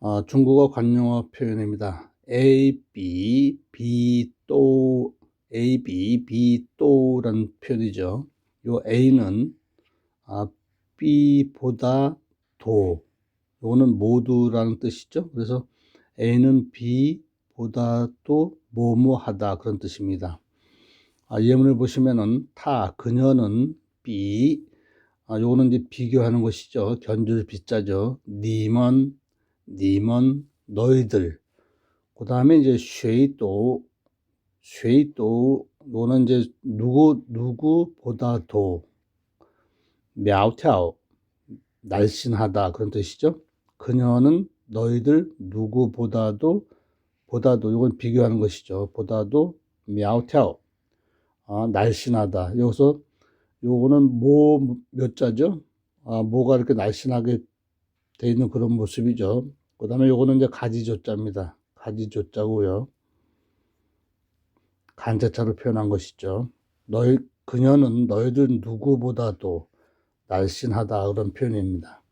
어, 중국어 관용어 표현입니다. A, B, B 또, A, B, B 또라는 표현이죠. 요 A는 아, B보다 도, 요거는 모두라는 뜻이죠. 그래서 A는 B보다 도 뭐뭐하다 그런 뜻입니다. 아, 예문을 보시면은 타, 그녀는 B, 아, 요거는 이제 비교하는 것이죠. 견줄 비자죠. 님은, 니먼, 너희들. 그 다음에 이제 쉐이또, 쉐이또, 요는 이제 누구, 누구보다도 며태아오 날씬하다. 그런 뜻이죠. 그녀는 너희들 누구보다도, 보다도, 이건 비교하는 것이죠. 보다도 며태아오 아, 날씬하다. 여기서 요거는 뭐, 몇 자죠? 아, 뭐가 이렇게 날씬하게 돼 있는 그런 모습이죠. 그 다음에 요거는 이제 가지조자입니다. 가지조자고요. 간자차로 표현한 것이죠. 너희, 그녀는 너희들 누구보다도 날씬하다. 그런 표현입니다.